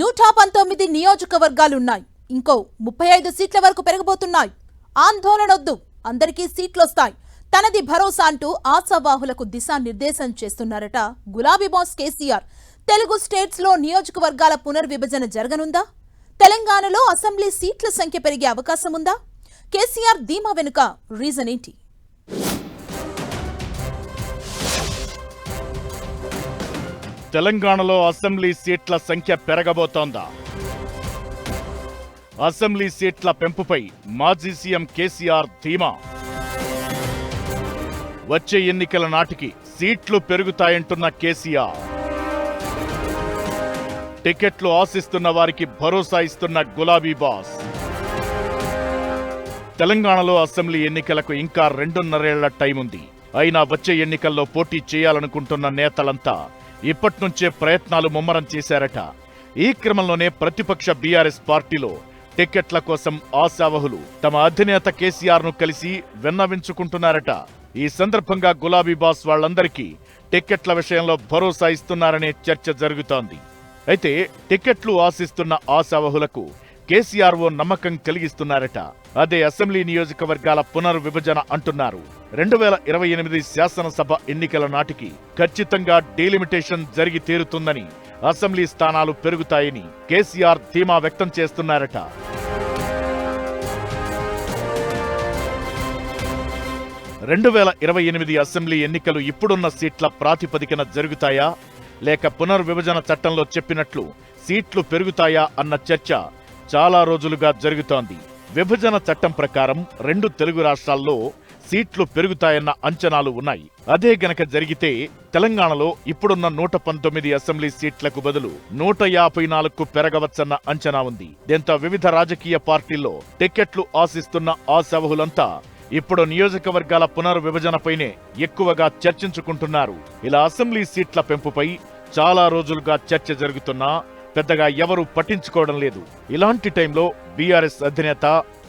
నూట పంతొమ్మిది నియోజకవర్గాలున్నాయి. ఇంకో ముప్పై ఐదు సీట్ల వరకు పెరగబోతున్నాయి. ఆందోళనొద్దు. అందరికీ సీట్లొస్తాయి. తనది భరోసా అంటూ ఆశావాహులకు దిశానిర్దేశం చేస్తున్నారట గులాబీ బాస్ కేసీఆర్. తెలుగు స్టేట్స్లో నియోజకవర్గాల పునర్విభజన జరగనుందా? తెలంగాణలో అసెంబ్లీ సీట్ల సంఖ్య పెరిగే అవకాశం ఉందా కేసీఆర్ ధీమా వెనుక రీజన్ ఏంటి తెలంగాణలో అసెంబ్లీ సీట్ల సంఖ్య పెరగబోతోందా? అసెంబ్లీ సీట్ల పెంపుపై మాజీ సీఎం కేసీఆర్ ధీమా. వచ్చే ఎన్నికల నాటికి సీట్లు పెరుగుతాయంటున్న కేసీఆర్. టికెట్లు ఆశిస్తున్న వారికి భరోసా ఇస్తున్న గులాబీ బాస్. తెలంగాణలో అసెంబ్లీ ఎన్నికలకు ఇంకా రెండున్నరేళ్ళ టైం ఉంది అయినా వచ్చే ఎన్నికల్లో పోటీ చేయాలనుకుంటున్న నేతలంతా ఇప్పట్నుంచే ప్రయత్నాలు ముమ్మరం చేశారట. ఈ క్రమంలోనే ప్రతిపక్ష బీఆర్ఎస్ పార్టీలో టికెట్ల కోసం ఆశావహులు తమ అధినేత కేసీఆర్ను కలిసి విన్నవించుకుంటున్నారట. ఈ సందర్భంగా గులాబీ బాస్ వాళ్ళందరికీ టికెట్ల విషయంలో భరోసా ఇస్తున్నారనే చర్చ జరుగుతోంది. అయితే టికెట్లు ఆశిస్తున్న ఆశావహులకు కేసీఆర్ ఓ నమ్మకం కలిగిస్తున్నారట. అదే అసెంబ్లీ నియోజకవర్గాల పునర్విభజన అంటున్నారు. రెండు వేల ఇరవై ఎనిమిది శాసనసభ ఎన్నికల నాటికి ఖచ్చితంగా డీలిమిటేషన్ జరిగి తీరుతుందని అసెంబ్లీ స్థానాలు పెరుగుతాయని కేసీఆర్ ధీమా వ్యక్తం చేస్తున్నారట. రెండు వేల ఇరవై ఎనిమిది అసెంబ్లీ ఎన్నికలు ఇప్పుడున్న సీట్ల ప్రాతిపదికన జరుగుతాయా? లేక పునర్విభజన చట్టంలో చెప్పినట్లు సీట్లు పెరుగుతాయా అన్న చర్చ చాలా రోజులుగా జరుగుతోంది. విభజన చట్టం ప్రకారం రెండు తెలుగు రాష్ట్రాల్లో సీట్లు పెరుగుతాయన్న అంచనాలు ఉన్నాయి. అదే గనక జరిగితే తెలంగాణలో ఇప్పుడున్న నూట పంతొమ్మిది అసెంబ్లీ సీట్లకు బదులు నూట యాభై నాలుగుకు పెరగవచ్చన్న అంచనా ఉంది. దీంతో వివిధ రాజకీయ పార్టీల్లో టికెట్లు ఆశిస్తున్న ఆశావహులంతా ఇప్పుడు నియోజకవర్గాల పునర్విభజనపైనే ఎక్కువగా చర్చించుకుంటున్నారు. ఇలా అసెంబ్లీ సీట్ల పెంపుపై చాలా రోజులుగా చర్చ జరుగుతున్నా పెద్దగా ఎవరూ పట్టించుకోవడం లేదు. ఇలాంటి టైంలో బీఆర్ఎస్ అధినేత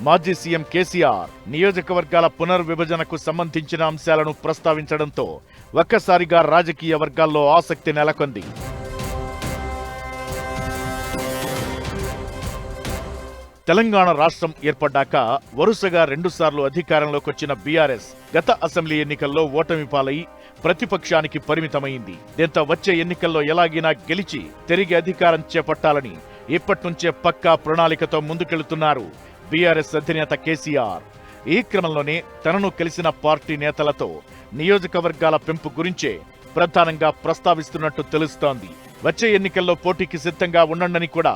మాజీ సీఎం కేసీఆర్ నియోజకవర్గాల పునర్విభజనకు సంబంధించిన అంశాలను ప్రస్తావించడంతో ఒక్కసారిగా రాజకీయ వర్గాల్లో ఆసక్తి నెలకొంది. తెలంగాణ రాష్ట్రం ఏర్పడ్డాక వరుసగా రెండుసార్లు అధికారంలోకి వచ్చిన బీఆర్ఎస్ గత అసెంబ్లీ ఎన్నికల్లో ఓటమి పాలై ప్రతిపక్షానికి పరిమితమైంది. దీంతో వచ్చే ఎన్నికల్లో ఎలాగైనా గెలిచి తిరిగి అధికారం చేపట్టాలని ఇప్పటినుంచే పక్కా ప్రణాళికతో ముందుకెళ్తున్నారు బీఆర్ఎస్ అధినేత కేసీఆర్. ఈ క్రమంలోనే తనను కలిసిన పార్టీ నేతలతో నియోజకవర్గాల పెంపు గురించే ప్రధానంగా ప్రస్తావిస్తున్నట్టు తెలుస్తోంది. వచ్చే ఎన్నికల్లో పోటీకి సిద్ధంగా ఉండండని కూడా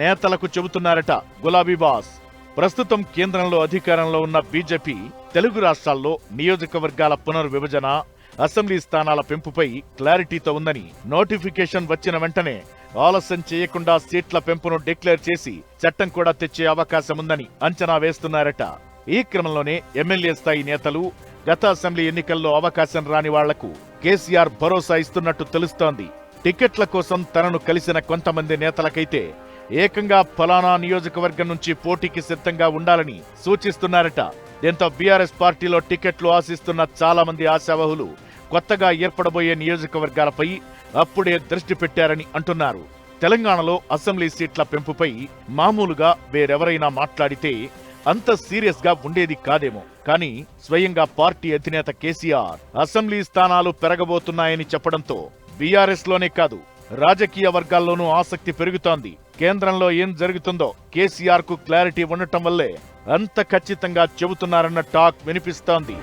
నేతలకు చెబుతున్నారట గులాబీ బాస్. ప్రస్తుతం కేంద్రంలో అధికారంలో ఉన్న బీజేపీ తెలుగు రాష్ట్రాల్లో నియోజకవర్గాల పునర్విభజన అసెంబ్లీ స్థానాల పెంపుపై క్లారిటీతో ఉందని నోటిఫికేషన్ వచ్చిన వెంటనే ఆలస్యం చేయకుండా సీట్ల పెంపును డిక్లేర్ చేసి చట్టం కూడా తెచ్చే అవకాశం ఉందని అంచనా వేస్తున్నారట. ఈ క్రమంలోనే ఎమ్మెల్యే స్థాయి నేతలు గత అసెంబ్లీ ఎన్నికల్లో అవకాశం రాని వాళ్ళకు కేసీఆర్ భరోసా ఇస్తున్నట్టు తెలుస్తోంది. టికెట్ల కోసం తనను కలిసిన కొంతమంది నేతలకైతే ఏకంగా ఫలానా నియోజకవర్గం నుంచి పోటీకి సిద్ధంగా ఉండాలని సూచిస్తున్నారట. దీంతో బీఆర్ఎస్ పార్టీలో టికెట్లు ఆశిస్తున్న చాలా మంది ఆశావహులు కొత్తగా ఏర్పడబోయే నియోజకవర్గాలపై అప్పుడే దృష్టి పెట్టారని అంటున్నారు. తెలంగాణలో అసెంబ్లీ సీట్ల పెంపుపై మామూలుగా వేరెవరైనా మాట్లాడితే అంత సీరియస్గా ఉండేది కాదేమో. కానీ స్వయంగా పార్టీ అధినేత కేసీఆర్ అసెంబ్లీ స్థానాలు పెరగబోతున్నాయని చెప్పడంతో బీఆర్ఎస్లోనే కాదు రాజకీయ వర్గాల్లోనూ ఆసక్తి పెరుగుతోంది. కేంద్రంలో ఏం జరుగుతుందో కేసీఆర్కు క్లారిటీ ఉండటం వల్లే అంత ఖచ్చితంగా చెబుతున్నారన్న టాక్ వినిపిస్తోంది.